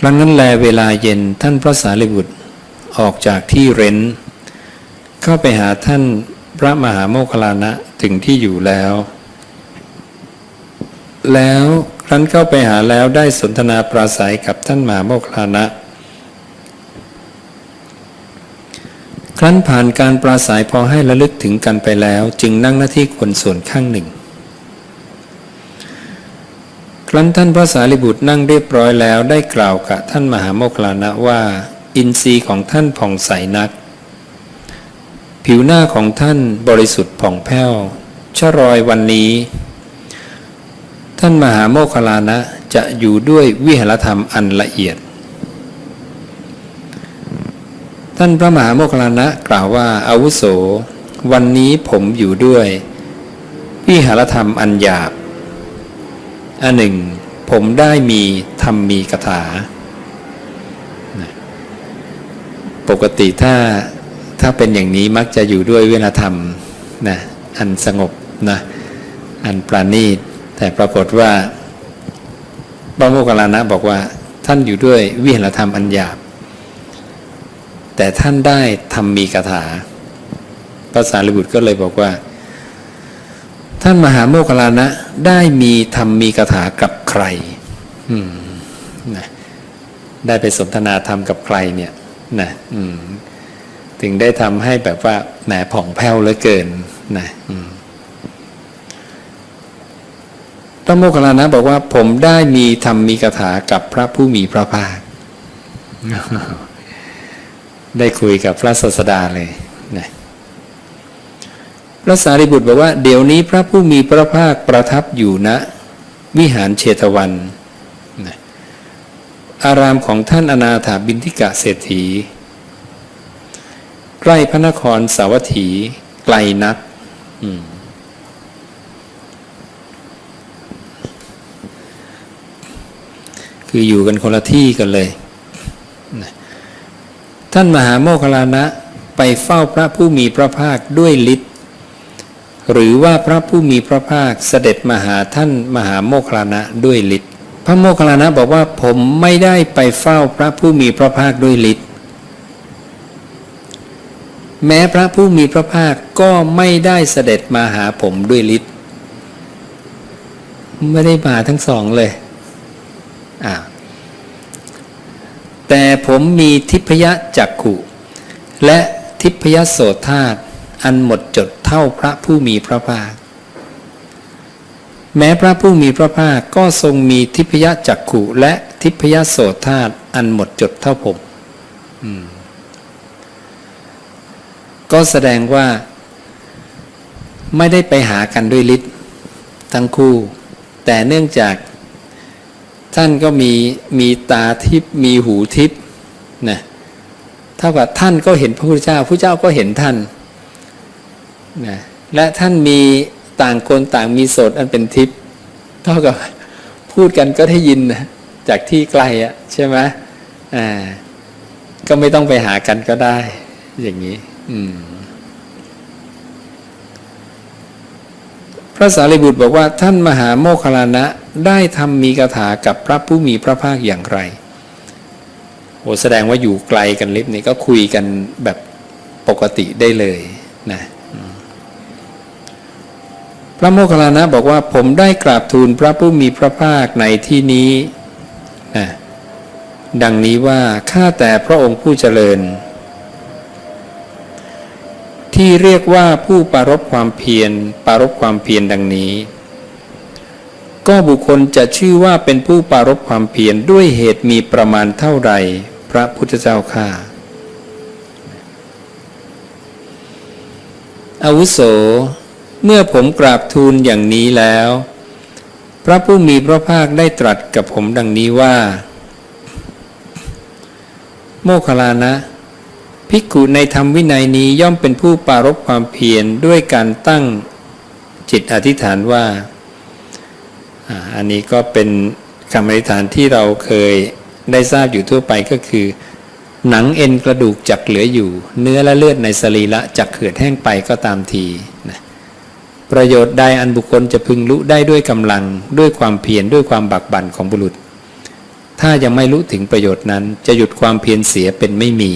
ครั้งนั้นแลเวลาเย็นท่านพระสารีบุตรออกจากที่เร้น เข้าไปหาท่านพระมหาโมคคลานะถึงที่อยู่แล้ว แล้วครั้นเข้าไปหาแล้วได้สนทนาปราศัยกับท่านมหาโมคคลลานะ ครั้นผ่านการปราศัยพอให้ระลึกถึงกันไปแล้ว จึงนั่งหน้าที่คนส่วนข้างหนึ่ง ครั้นท่านพระสารีบุตรนั่งเรียบร้อยแล้วได้กล่าวกับท่านมหาโมคลานะว่า อินทรีย์ของท่านผ่องใสนัก ผิวหน้าของท่านบริสุทธิ์ผ่องแผ้วชรอยวันนี้ ท่านมหาโมคลานะจะอยู่ด้วยวิหารธรรมอันละเอียด ท่านพระมหาโมคลานะกล่าวว่าอาวุโส วันนี้ผมอยู่ด้วยวิหารธรรมอันหยาบ อันหนึ่ง ผมได้มีธรรมมีคาถา ปกติถ้าถ้าเป็นอย่างนี้มักจะอยู่ด้วยเวลาธรรมนะอันสงบนะอันปราณีต แต่ปรากฏว่าพระโมคคัลลานะบอกว่าท่านอยู่ด้วยวิหารธรรมอันหยาบ แต่ท่านได้ทำมีคาถาพระสารีบุตรก็เลยบอกว่า ท่านมหาโมคคลานะ ได้มีทำมีคาถากับใครนะได้ไปสนทนาธรรมกับใครเนี่ยนะถึงได้ทำให้แบบว่าแหมผ่องแผ้วเหลือเกินนะพระโมคคัลลานะบอกว่าผมได้มีทำมีคาถากับพระผู้มีพระภาค ได้คุยกับพระศาสดาเลย พระสารีบุตรบอกว่าเดี๋ยวนี้พระผู้มีพระภาคประทับอยู่ณวิหารเชตวันนะอารามของท่านอนาถาบินทิกะเศรษฐี ใกล้พระนครสาวัตถีไกลนัก คืออยู่กันคนละที่กันเลยนะท่านมหาโมคลานะไปเฝ้าพระผู้มีพระภาคด้วยฤทธิ์ หรือว่าพระผู้มีพระภาคเสด็จมาหาท่านมหาโมคลานะด้วยฤทธิ์พระโมคคัลลานะบอกว่าผมไม่ได้ไปเฝ้าพระผู้มีพระภาคด้วยฤทธิ์แม้พระผู้มีพระภาคก็ไม่ได้เสด็จมาหาผมด้วยฤทธิ์ไม่ได้มาทั้งสองเลยอ่าแต่ผมมีทิพยจักขุ และทิพยโสธาต อันหมดจดเท่าพระผู้มีพระภาค แม้พระผู้มีพระภาคก็ทรงมีทิพยจักขุและทิพยโสธาตอันหมดจดเท่าผมมก็แสดงว่า ไม่ได้ไปหากันด้วยฤทธิ์ทั้งคู่ แต่เนื่องจาก ท่านก็มีมีตาทิพมีหูทิพย์นะเท่ากับท่านก็เห็นพระพุทธเจ้าพระเจ้าก็เห็นท่าน นะและท่านมีต่างคนต่างมีโสตอันเป็นทิพย์เท่ากับพูดกันก็ได้ยินนะจากที่ไกลอะใช่ไหมอ่าก็ไม่ต้องไปหากันก็ได้ อย่างนี้ อืมพระสารีบุตรบอกว่าท่านมหาโมคคลานะได้ทำมีคาถากับพระผู้มีพระภาคอย่างไรโอ้แสดงว่าอยู่ไกลกันลิบนี่ก็คุยกันแบบปกติได้เลยนะ พระโมคคัลลานะบอกว่าผมได้กราบทูลพระผู้มีพระภาคในที่นี้นะดังนี้ว่าข้าแต่พระองค์ผู้เจริญ ที่เรียกว่าผู้ปรารบความเพียรปรารบความเพียรดังนี้ ก็บุคคลจะชื่อว่าเป็นผู้ปรารบความเพียรด้วยเหตุมีประมาณเท่าไรพระพุทธเจ้าข้าอาวุโส เมื่อผมกราบทูลอย่างนี้แล้ว พระผู้มีพระภาคได้ตรัสกับผมดังนี้ว่า โมคลานะ ภิกขุในธรรมวินัยนี้ย่อมเป็นผู้ปรารบความเพียรด้วยการตั้งจิตอธิษฐานว่าอ่า อันนี้ก็เป็นคำอธิษฐานที่เราเคยได้ทราบอยู่ทั่วไปก็คือ หนังเอ็นกระดูกจักเหลืออยู่ เนื้อและเลือดในสรีระจักเขือดแห้งไปก็ตามทีนะ ประโยชน์ใดอันบุคคลจะพึงรู้ได้ด้วยกำลัง ด้วยความเพียรด้วยความบักบั่นของบุรุษ ถ้ายังไม่รู้ถึงประโยชน์นั้นจะหยุดความเพียรเสียเป็นไม่มี